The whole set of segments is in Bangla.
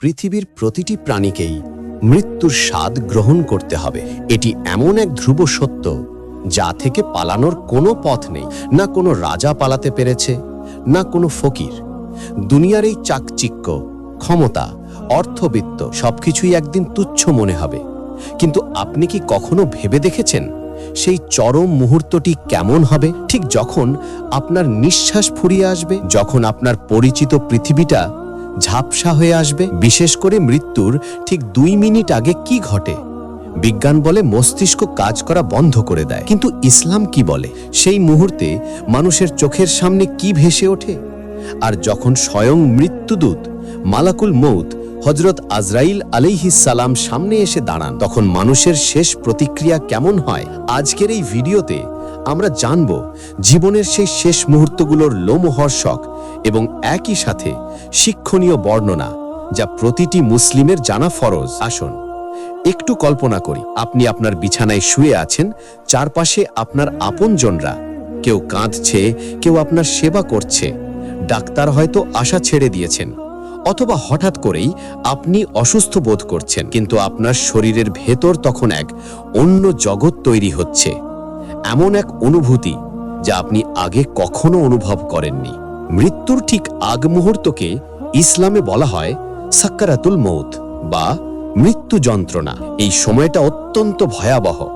পৃথিবীর প্রতিটি প্রাণীকেই মৃত্যুর স্বাদ গ্রহণ করতে হবে। এটি এমন এক ধ্রুব সত্য যা থেকে পালানোর কোনো পথ নেই। না কোনো রাজা পালাতে পেরেছে, না কোনো ফকির। দুনিয়ার এই চাকচিক্য, ক্ষমতা, অর্থবিত্ত সবকিছুই একদিন তুচ্ছ মনে হবে। কিন্তু আপনি কি কখনো ভেবে দেখেছেন সেই চরম মুহূর্তটি কেমন হবে? ঠিক যখন আপনার নিঃশ্বাস ফুরিয়ে আসবে, যখন আপনার পরিচিত পৃথিবীটা ঝাপসা হয়ে আসবে। বিশেষ করে মৃত্যুর ঠিক দুই মিনিট আগে কি ঘটে? বিজ্ঞান বলে মস্তিষ্ক কাজ করা বন্ধ করে দেয়। কিন্তু ইসলাম কি বলে? সেই মুহূর্তে মানুষের চোখের সামনে কি ভেসে ওঠে? আর যখন স্বয়ং মৃত্যুদূত মালাকুল মৌত হজরত আজরাইল সালাম সামনে এসে দাঁড়ান, তখন মানুষের শেষ প্রতিক্রিয়া কেমন হয়? আজকের এই ভিডিওতে আমরা জানব জীবনের সেই শেষ মুহূর্তগুলোর লোমহর্ষক এবং একই সাথে শিক্ষণীয় বর্ণনা যা প্রতিটি মুসলিমের জানা ফরজ। আসন, একটু কল্পনা করি। আপনি আপনার বিছানায় শুয়ে আছেন, চারপাশে আপনার আপনজনরা। কেউ কাঁদছে, কেউ আপনার সেবা করছে। ডাক্তার হয়তো আশা ছেড়ে দিয়েছেন, অথবা হঠাৎ করেই আপনি অসুস্থ বোধ করছেন। কিন্তু আপনার শরীরের ভেতর তখন এক অন্য জগৎ তৈরি হচ্ছে। এমন এক অনুভূতি যা আপনি আগে কখনো অনুভব করেননি। মৃত্যুর ঠিক আগ মুহূর্তকে ইসলামে বলা হয় সাক্কারাতুল মৌত বা মৃত্যু যন্ত্রণা। এই সময়টা অত্যন্ত ভয়াবহ।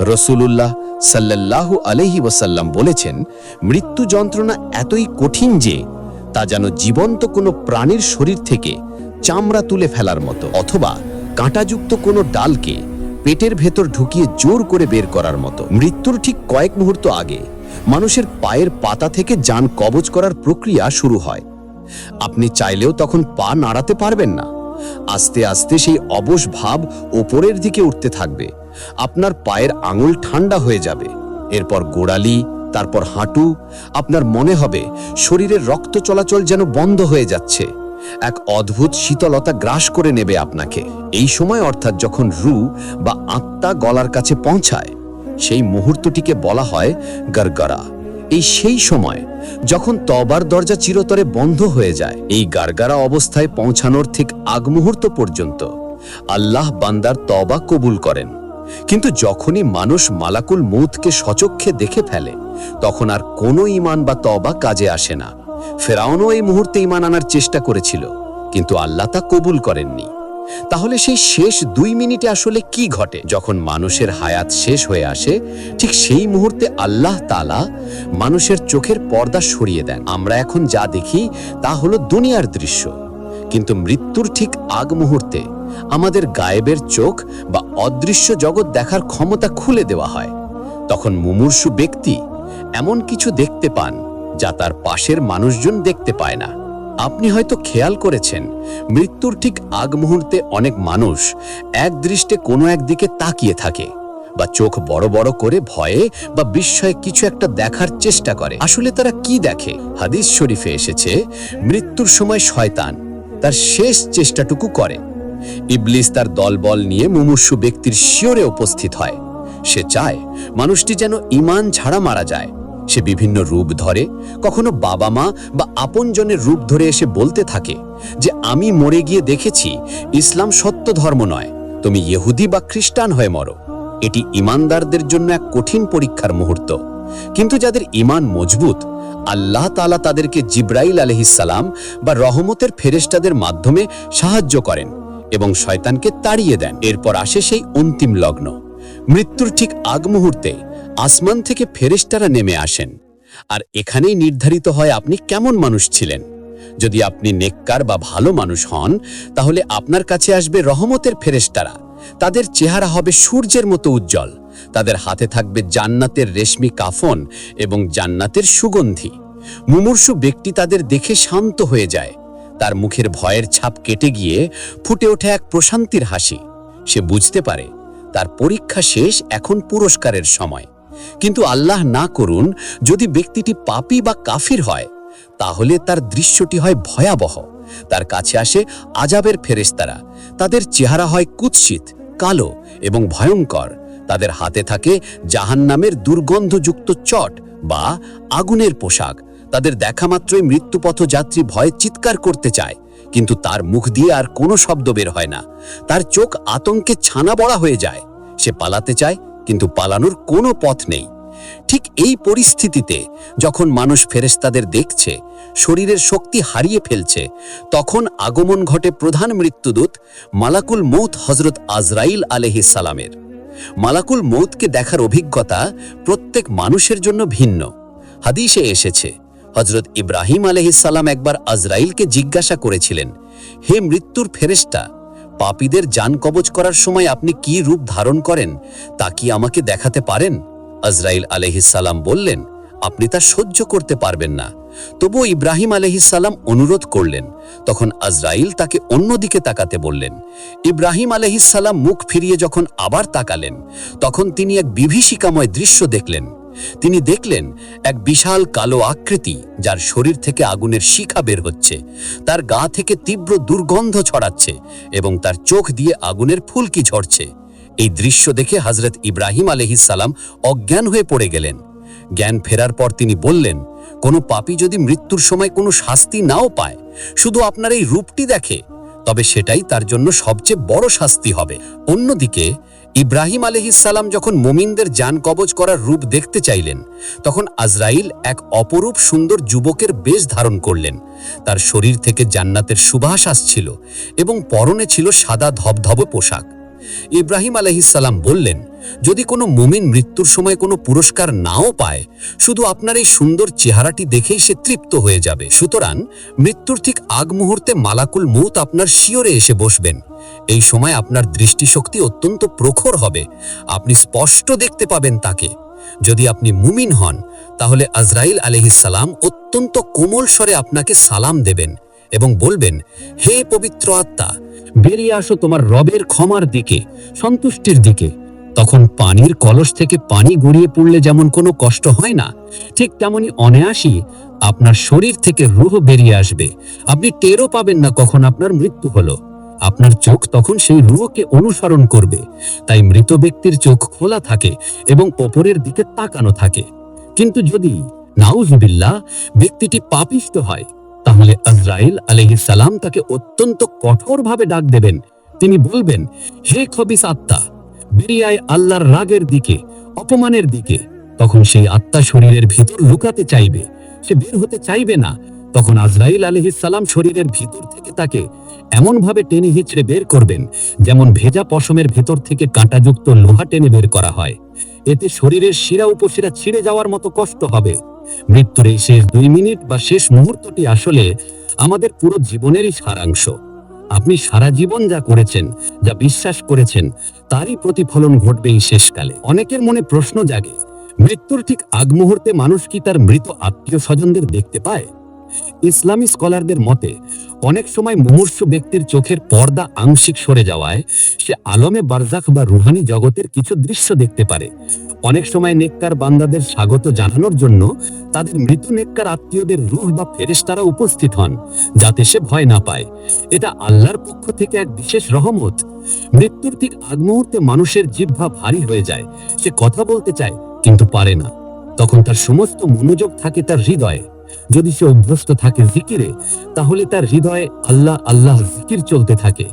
রসুলুল্লাহ সাল্লাল্লাহু আলহি ওয়াসাল্লাম বলেছেন, মৃত্যু যন্ত্রণা এতই কঠিন যে তা যেন জীবন্ত কোনো প্রাণীর শরীর থেকে চামড়া তুলে ফেলার মতো, অথবা কাঁটাযুক্ত কোনো ডালকে পেটের ভেতর ঢুকিয়ে জোর করে বের করার মতো। মৃত্যুর ঠিক কয়েক মুহূর্ত আগে মানুষের পায়ের পাতা থেকে যান কবজ করার প্রক্রিয়া শুরু হয়। আপনি চাইলেও তখন পা নাড়াতে পারবেন না। আস্তে আস্তে সেই অবশ ভাব ওপরের দিকে উঠতে থাকবে। আপনার পায়ের আঙুল ঠান্ডা হয়ে যাবে। এরপর গোড়ালি, তারপর হাঁটু। আপনার মনে হবে, শরীরের রক্ত চলাচল যেন বন্ধ হয়ে যাচ্ছে। এক অদ্ভুত শীতলতা গ্রাস করে নেবে আপনাকে। এই সময় অর্থাৎ যখন রু বা আত্মা গলার কাছে পৌঁছায়, সেই মুহূর্তটিকে বলা হয় গারগারা এই সেই সময় যখন তবার দরজা চিরতরে বন্ধ হয়ে যায়, এই গারগারা অবস্থায় পৌঁছানোর ঠিক আগ মুহূর্ত পর্যন্ত আল্লাহ বান্দার তবা কবুল করেন। কিন্তু যখনই মানুষ মালাকুল মৌতকে সচক্ষে দেখে ফেলে, তখন আর কোনো ইমান বা তবা কাজে আসে না। ফেরাউনও এই মুহূর্তে ইমান আনার চেষ্টা করেছিল, কিন্তু আল্লাহ তা কবুল করেননি। তাহলে সেই শেষ দুই মিনিটে আসলে কি ঘটে? যখন মানুষের হায়াত শেষ হয়ে আসে, ঠিক সেই মুহূর্তে আল্লাহ তালা মানুষের চোখের পর্দা সরিয়ে দেন। আমরা এখন যা দেখি, তা হলো দুনিয়ার দৃশ্য। কিন্তু মৃত্যুর ঠিক আগ মুহূর্তে আমাদের গায়েবের চোখ বা অদৃশ্য জগৎ দেখার ক্ষমতা খুলে দেওয়া হয়। তখন মুমূর্ষু ব্যক্তি এমন কিছু দেখতে পান যা তার পাশের মানুষজন দেখতে পায় না। আপনি হয়তো খেয়াল করেছেন, মৃত্যুর ঠিক আগ মুহূর্তে অনেক মানুষ এক দৃষ্টে কোনো একদিকে তাকিয়ে থাকে বা চোখ বড় বড় করে ভয়ে বা বিস্ময়ে কিছু একটা দেখার চেষ্টা করে। আসলে তারা কি দেখে? হাদিস শরীফে এসেছে, মৃত্যুর সময় শয়তান তার শেষ চেষ্টাটুকু করে। ইবলিস তার দলবল নিয়ে মুমূর্ষু ব্যক্তির শিওরে উপস্থিত হয়। সে চায় মানুষটি যেন ইমান ছাড়া মারা যায়। সে বিভিন্ন রূপ ধরে, কখনো বাবা মা বা আপনজনের রূপ ধরে এসে বলতে থাকে যে, আমি মরে গিয়ে দেখেছি, ইসলাম সত্য ধর্ম নয়, তুমি ইহুদি বা খ্রিস্টান হয়ে মরো। এটি ইমানদারদের জন্য এক কঠিন পরীক্ষার মুহূর্ত। কিন্তু যাদের ইমান মজবুত, আল্লাহ তালা তাদেরকে জিব্রাইল আলহিসাল্লাম বা রহমতের ফেরেস্তাদের মাধ্যমে সাহায্য করেন এবং শয়তানকে তাড়িয়ে দেন। এরপর আসে সেই অন্তিম লগ্ন। মৃত্যুর ঠিক আগ মুহূর্তে আসমান থেকে ফেরেশতারা নেমে আসেন। আর এখানেই নির্ধারিত হয় আপনি কেমন মানুষ ছিলেন। যদি আপনি নেককার বা ভালো মানুষ হন, তাহলে আপনার কাছে আসবে রহমতের ফেরেস্তারা তাদের চেহারা হবে সূর্যের মতো উজ্জ্বল। তাদের হাতে থাকবে জান্নাতের রেশমি কাফন এবং জান্নাতের সুগন্ধি। মুমূর্ষু ব্যক্তি তাদের দেখে শান্ত হয়ে যায়। তার মুখের ভয়ের ছাপ কেটে গিয়ে ফুটে ওঠে এক প্রশান্তির হাসি। সে বুঝতে পারে, তার পরীক্ষা শেষ এখন পুরস্কারের সময়। কিন্তু আল্লাহ না করুন, যদি ব্যক্তিটি পাপী বা কাফির হয়, তাহলে তার দৃশ্যটি হয় ভয়াবহ। তার কাছে আসে আজাবের ফেরেস্তারা তাদের চেহারা হয় কুৎসিত, কালো এবং ভয়ঙ্কর। তাদের হাতে থাকে জাহান্নামের দুর্গন্ধযুক্ত চট বা আগুনের পোশাক। তাদের দেখা মাত্রই মৃত্যুপথ যাত্রী ভয়ে চিৎকার করতে চায়, কিন্তু তার মুখ দিয়ে আর কোনো শব্দ বের হয় না। তার চোখ আতঙ্কে ছানা বড়া হয়ে যায়। সে পালাতে চায় কিন্তু পালানোর কোনো পথ নেই। ঠিক এই পরিস্থিতিতে যখন মানুষ ফেরেশতাদের দেখছে, শরীরের শক্তি হারিয়ে ফেলছে, তখন আগমন ঘটে প্রধান মৃত্যুদূত মালাকুল মৌত হজরত আজরাইল সালামের। মালাকুল মৌতকে দেখার অভিজ্ঞতা প্রত্যেক মানুষের জন্য ভিন্ন। হাদিসে এসেছে হজরত ইব্রাহিম আলহিসাল্লাম একবার আজরাইলকে জিজ্ঞাসা করেছিলেন, হে মৃত্যুর ফেরেশতা পাপীদের যান কবচ করার সময় আপনি কি রূপ ধারণ করেন, তা কি আমাকে দেখাতে পারেন? আজরাইল আলহিসাল্লাম বললেন, আপনি তা সহ্য করতে পারবেন না। তবুও ইব্রাহিম আলহিসাল্লাম অনুরোধ করলেন। তখন আজরাইল তাকে অন্যদিকে তাকাতে বললেন, ইব্রাহিম আলহিসাল্লাম মুখ ফিরিয়ে যখন আবার তাকালেন, তখন তিনি এক বিভীষিকাময় দৃশ্য দেখলেন। তিনি দেখলেন এক বিশাল কালো আকৃতি যার শরীর থেকে আগুনের শিখা বের হচ্ছে। তার গা থেকে তীব্র দুর্গন্ধ ছড়াচ্ছে এবং তার চোখ দিয়ে আগুনের ফুলকি ঝরছে। এই দৃশ্য দেখে হজরত ইব্রাহিম আলহিসাল্লাম অজ্ঞান হয়ে পড়ে গেলেন। জ্ঞান ফেরার পর তিনি বললেন, কোনো পাপী যদি মৃত্যুর সময় কোনো শাস্তি নাও পায়, শুধু আপনার এই রূপটি দেখে, তবে সেটাই তার জন্য সবচেয়ে বড় শাস্তি হবে। অন্যদিকে ইব্রাহিম আলহিসাল্লাম যখন মোমিনদের যান কবজ করার রূপ দেখতে চাইলেন, তখন আজরাইল এক অপরূপ সুন্দর যুবকের বেশ ধারণ করলেন। তার শরীর থেকে জান্নাতের সুবাস আসছিল এবং পরনে ছিল সাদা ধবধব পোশাক। ইব্রাহিম আলহিসাল্লাম বললেন, যদি কোনো মুমিন মৃত্যুর সময় কোনো পুরস্কার নাও পায়, শুধু আপনার এই সুন্দর চেহারাটি দেখেই সে তৃপ্ত হয়ে যাবে। সুতরাং মৃত্যুর ঠিক আগ মুহূর্তে মালাকুল মৌত আপনার শিওরে এসে বসবেন। এই সময় আপনার দৃষ্টিশক্তি অত্যন্ত প্রখর হবে। আপনি স্পষ্ট দেখতে পাবেন তাকে। যদি আপনি মুমিন হন, তাহলে আজরাইল আলহিসাল্লাম অত্যন্ত কোমল স্বরে আপনাকে সালাম দেবেন এবং বলবেন, হে পবিত্র আত্মা বেরিয়ে আসো তোমার রবের ক্ষমার দিকে, সন্তুষ্টির দিকে। তখন পানির কলস থেকে পানি গড়িয়ে পড়লে যেমন কোনো কষ্ট হয় না, ঠিক তেমনি অনায়াসই আপনার শরীর থেকে রুহ বেরিয়ে আসবে। আপনি টেরও পাবেন না কখন আপনার মৃত্যু হলো। আপনার চোখ তখন সেই রুহকে অনুসরণ করবে। তাই মৃত ব্যক্তির চোখ খোলা থাকে এবং ওপরের দিকে তাকানো থাকে। কিন্তু যদি নাউজুবিল্লাহ, ব্যক্তিটি পাপিষ্ট হয় তাহলে আজরাইল সালাম তাকে অত্যন্ত কঠোরভাবে ডাক দেবেন। তিনি বলবেন, হে খবিস আত্মা বেরিয়ে আয় আল্লাহর রাগের দিকে, অপমানের দিকে, তখন সেই আত্মা শরীরের ভিতর লুকাতে চাইবে। সে বের হতে চাইবে না। তখন আজরাইল সালাম শরীরের ভিতর থেকে তাকে এমনভাবে টেনে হিচড়ে বের করবেন, যেমন ভেজা পশমের ভেতর থেকে কাঁটাযুক্ত লোহা টেনে বের করা হয়। এতে শরীরের শিরা উপশিরা ছিঁড়ে যাওয়ার মতো কষ্ট হবে। মৃত্যুর এই শেষ দুই মিনিট বা শেষ মুহূর্তটি আসলে আমাদের পুরো জীবনেরই সারাংশ। আপনি সারা জীবন যা করেছেন, যা বিশ্বাস করেছেন, তারই প্রতিফলন ঘটবে এই শেষকালে। অনেকের মনে প্রশ্ন জাগে, মৃত্যুর ঠিক আগ মুহূর্তে মানুষ কি তার মৃত আত্মীয় স্বজনদের দেখতে পায়? ইসলামী স্কলারদের মতে, অনেক সময় মুমূর্ষ ব্যক্তির চোখের পর্দা আংশিক সরে যাওয়ায় সে আলমে বারজাখ বা রুহানি জগতের কিছু দৃশ্য দেখতে পারে। অনেক সময় নেককার বান্দাদের স্বাগত জানানোর জন্য তাদের মৃত নেককার আত্মীয়দের রুহ বা ফেরেশতারা উপস্থিত হন, যাতে সে ভয় না পায়। এটা আল্লাহর পক্ষ থেকে এক বিশেষ রহমত। মৃত্যুর ঠিক আগ মুহূর্তে মানুষের জিহ্বা ভারী হয়ে যায়। সে কথা বলতে চায়, কিন্তু পারে না। তখন তার সমস্ত মনোযোগ থাকে তার হৃদয়ে। যদি সে অভ্যস্ত থাকে জিকিরে, তাহলে তার হৃদয়ে আল্লাহ আল্লাহ জিকির চলতে থাকে।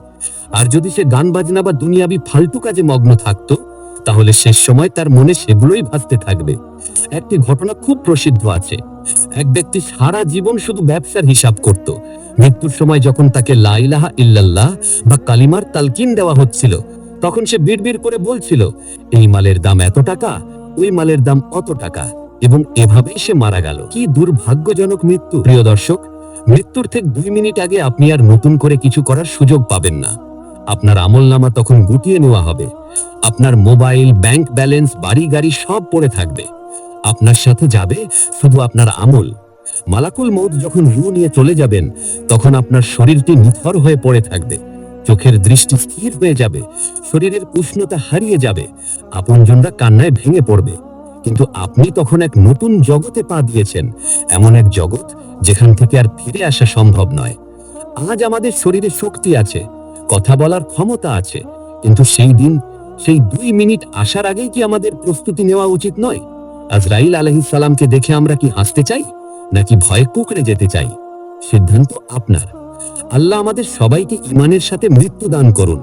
আর যদি সে গান বাজনা বা দুনিয়াবি ফালতু কাজে মগ্ন থাকতো, তাহলে শেষ সময় তার মনে সেগুলোই ভাসতে থাকবে। একটি ঘটনা খুব প্রসিদ্ধ আছে। এক ব্যক্তি সারা জীবন শুধু ব্যবসার হিসাব করত। মৃত্যুর সময় যখন তাকে লাইলাহা ইল্লাল্লাহ বা কালিমার তালকিন দেওয়া হচ্ছিল, তখন সে বিড়বিড় করে বলছিল, এই মালের দাম এত টাকা? ওই মালের দাম অত টাকা? এবং এভাবেই সে মারা গেল। কি দুর্ভাগ্যজনক মৃত্যু। প্রিয় দর্শক, মৃত্যুর ঠিক দুই মিনিট আগে আপনি আর নতুন করে কিছু করার সুযোগ পাবেন না। আপনার আমলনামা তখন গুটিয়ে নেওয়া হবে। আপনার মোবাইল, ব্যাংক ব্যালেন্স, বাড়ি গাড়ি সব পড়ে থাকবে। আপনার সাথে যাবে শুধু আপনার আমল। মালাকুল মৌত যখন রু নিয়ে চলে যাবেন, তখন আপনার শরীরটি নিথর হয়ে পড়ে থাকবে। চোখের দৃষ্টি স্থির হয়ে যাবে। শরীরের উষ্ণতা হারিয়ে যাবে। আপনজনরা কান্নায় ভেঙে পড়বে। কিন্তু আপনি তখন এক নতুন জগতে পা দিয়েছেন, এমন এক জগৎ যেখান থেকে আর ফিরে আসা সম্ভব নয়। আজ আমাদের শরীরে শক্তি আছে, কথা বলার ক্ষমতা আছে, কিন্তু সেই দিন, সেই দুই মিনিট আসার আগেই কি আমাদের প্রস্তুতি নেওয়া উচিত নয়? আজরাইল সালামকে দেখে আমরা কি হাসতে চাই, নাকি ভয়ে কুকড়ে যেতে চাই? সিদ্ধান্ত আপনার। আল্লাহ আমাদের সবাইকে ইমানের সাথে মৃত্যু দান করুন